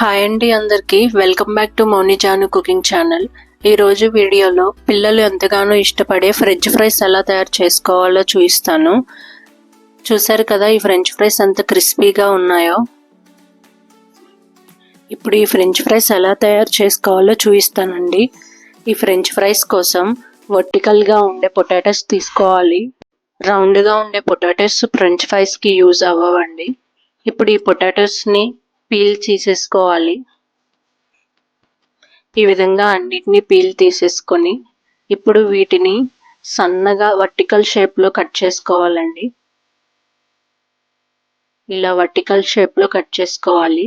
Hi అండి అందరికి. Welcome back to Mounijanu cooking channel. ఈ రోజు వీడియోలో పిల్లలు ఎంతగానో ఇష్టపడే ఫ్రెంచ్ ఫ్రైస్ ఎలా తయారు చేసుకోవాలో చూపిస్తాను. చూసారు కదా ఈ ఫ్రెంచ్ ఫ్రైస్ ఎంత క్రిస్పీగా ఉన్నాయో? ఇప్పుడు ఈ ఫ్రెంచ్ ఫ్రైస్ ఎలా తయారు చేసుకోవాలో చూపిస్తానండి. ఈ ఫ్రెంచ్ ఫ్రైస్ కోసం వర్టికల్గా ఉండే పొటాటోస్ తీసుకోవాలి. రౌండ్గా ఉండే పొటాటోస్ ఫ్రెంచ్ ఫ్రైస్కి యూజ్ అవ్వవండి. ఇప్పుడు ఈ పొటాటోస్ని పీల్ తీసేసుకోవాలి. ఈ విధంగా అన్నిటినీ పీల్ తీసేసుకొని ఇప్పుడు వీటిని సన్నగా వర్టికల్ షేప్లో కట్ చేసుకోవాలండి. ఇలా వర్టికల్ షేప్లో కట్ చేసుకోవాలి.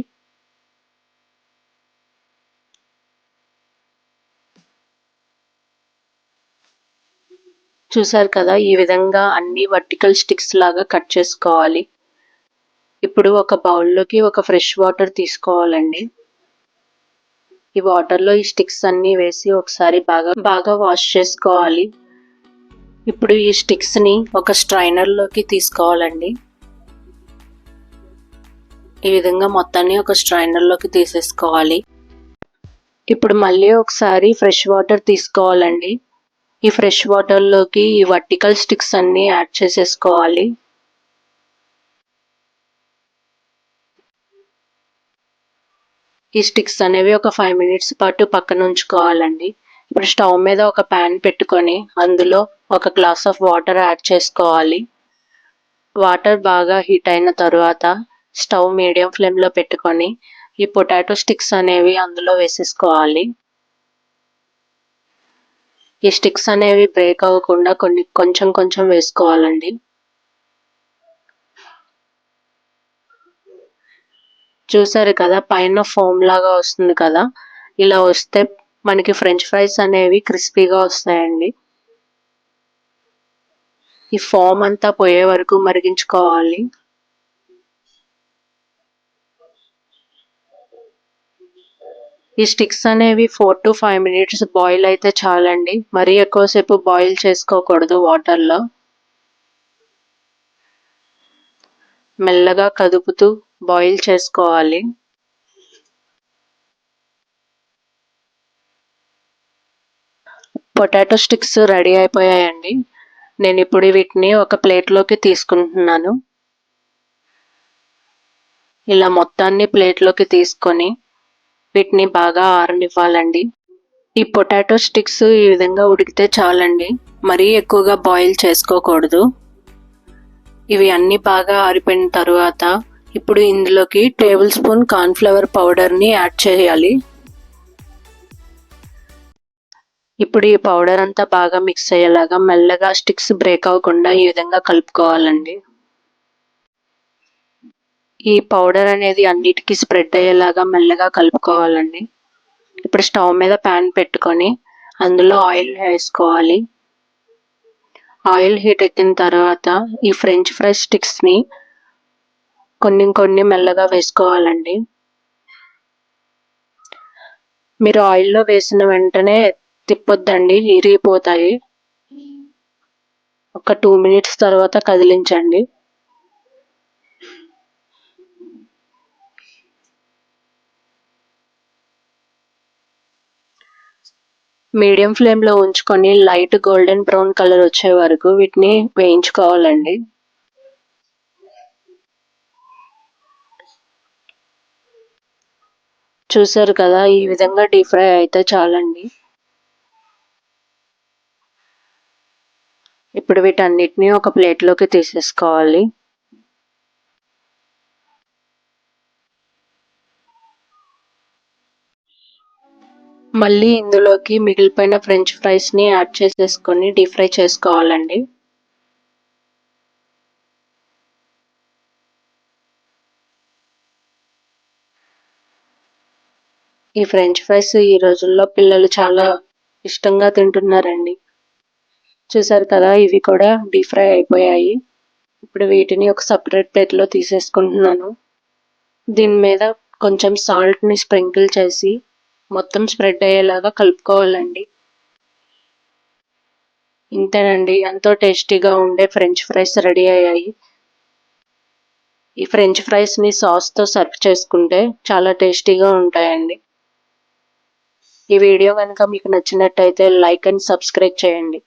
చూసారు కదా ఈ విధంగా అన్ని వర్టికల్ స్టిక్స్ లాగా కట్ చేసుకోవాలి. ఇప్పుడు ఒక బౌల్లోకి ఒక ఫ్రెష్ వాటర్ తీసుకోవాలండి. ఈ వాటర్లో ఈ స్టిక్స్ అన్నీ వేసి ఒకసారి బాగా బాగా వాష్ చేసుకోవాలి. ఇప్పుడు ఈ స్టిక్స్ని ఒక స్ట్రైనర్లోకి తీసుకోవాలండి. ఈ విధంగా మొత్తాన్ని ఒక స్ట్రైనర్లోకి తీసేసుకోవాలి. ఇప్పుడు మళ్ళీ ఒకసారి ఫ్రెష్ వాటర్ తీసుకోవాలండి. ఈ ఫ్రెష్ వాటర్లోకి ఈ వర్టికల్ స్టిక్స్ అన్నీ యాడ్ చేసేసుకోవాలి. ఈ స్టిక్స్ అనేవి ఒక ఫైవ్ మినిట్స్ పాటు పక్కన ఉంచుకోవాలండి. ఇప్పుడు స్టవ్ మీద ఒక ప్యాన్ పెట్టుకొని అందులో ఒక గ్లాస్ ఆఫ్ వాటర్ యాడ్ చేసుకోవాలి. వాటర్ బాగా హీట్ అయిన తర్వాత స్టవ్ మీడియం ఫ్లేమ్లో పెట్టుకొని ఈ పొటాటో స్టిక్స్ అనేవి అందులో వేసేసుకోవాలి. ఈ స్టిక్స్ అనేవి బ్రేక్ అవ్వకుండా కొన్ని కొంచెం కొంచెం వేసుకోవాలండి. చూసారు కదా పైన ఫోమ్ లాగా వస్తుంది కదా. ఇలా వస్తే మనకి ఫ్రెంచ్ ఫ్రైస్ అనేవి క్రిస్పీగా వస్తాయండి. ఈ ఫోమ్ అంతా పోయే వరకు మరిగించుకోవాలి. ఈ స్టిక్స్ అనేవి four to five minutes boil అయితే చాలండి. మరీ ఎక్కువసేపు బాయిల్ చేసుకోకూడదు వాటర్లో. మెల్లగా కదుపుతూ బాయిల్ చేసుకోవాలి. పొటాటో స్టిక్స్ రెడీ అయిపోయాయండి. నేను ఇప్పుడు వీటిని ఒక ప్లేట్లోకి తీసుకుంటున్నాను. ఇలా మొత్తాన్ని ప్లేట్లోకి తీసుకొని వీటిని బాగా ఆరనివ్వాలండి. ఈ పొటాటో స్టిక్స్ ఈ విధంగా ఉడికితే చాలండి. మరీ ఎక్కువగా బాయిల్ చేసుకోకూడదు. ఇవి అన్నీ బాగా ఆరిపోయిన తర్వాత ఇప్పుడు ఇందులోకి టేబుల్ స్పూన్ కార్న్ఫ్లవర్ పౌడర్ని యాడ్ చేయాలి. ఇప్పుడు ఈ పౌడర్ అంతా బాగా మిక్స్ అయ్యేలాగా మెల్లగా స్టిక్స్ బ్రేక్ అవ్వకుండా ఈ విధంగా కలుపుకోవాలండి. ఈ పౌడర్ అనేది అన్నిటికీ స్ప్రెడ్ అయ్యేలాగా మెల్లగా కలుపుకోవాలండి. ఇప్పుడు స్టవ్ మీద ప్యాన్ పెట్టుకొని అందులో ఆయిల్ వేసుకోవాలి. ఆయిల్ హీట్ ఎక్కిన తర్వాత ఈ ఫ్రెంచ్ ఫ్రై స్టిక్స్ని కొన్ని కొన్ని మెల్లగా వేసుకోవాలండి. మీరు ఆయిల్లో వేసిన వెంటనే తిప్పొద్దండి ఇరిగిపోతాయి ఒక టూ మినిట్స్ తర్వాత కదిలించండి. మీడియం ఫ్లేమ్లో ఉంచుకొని లైట్ గోల్డెన్ బ్రౌన్ కలర్ వచ్చే వరకు వీటిని వేయించుకోవాలండి. చూసారు కదా ఈ విధంగా డీప్ ఫ్రై అయితే చాలండి. ఇప్పుడు వీటన్నిటిని ఒక ప్లేట్లోకి తీసేసుకోవాలి. మళ్ళీ ఇందులోకి మిగిలిపోయిన ఫ్రెంచ్ ఫ్రైస్ని యాడ్ చేసేసుకొని డీప్ ఫ్రై చేసుకోవాలండి. ఈ ఫ్రెంచ్ ఫ్రైస్ ఈ రోజుల్లో పిల్లలు చాలా ఇష్టంగా తింటున్నారండి. చూసారు కదా ఇవి కూడా డీప్ ఫ్రై అయిపోయాయి. ఇప్పుడు వీటిని ఒక సపరేట్ ప్లేట్లో తీసేసుకుంటున్నాను. దీని మీద కొంచెం సాల్ట్ని స్ప్రింకిల్ చేసి మొత్తం స్ప్రెడ్ అయ్యేలాగా కలుపుకోవాలండి. ఇంతేనండి ఎంతో టేస్టీగా ఉండే ఫ్రెంచ్ ఫ్రైస్ రెడీ అయ్యాయి. ఈ ఫ్రెంచ్ ఫ్రైస్ని సాస్తో సర్వ్ చేసుకుంటే చాలా టేస్టీగా ఉంటాయండి. ఈ వీడియో కనుక మీకు నచ్చినట్టయితే లైక్ అండ్ సబ్స్క్రైబ్ చేయండి.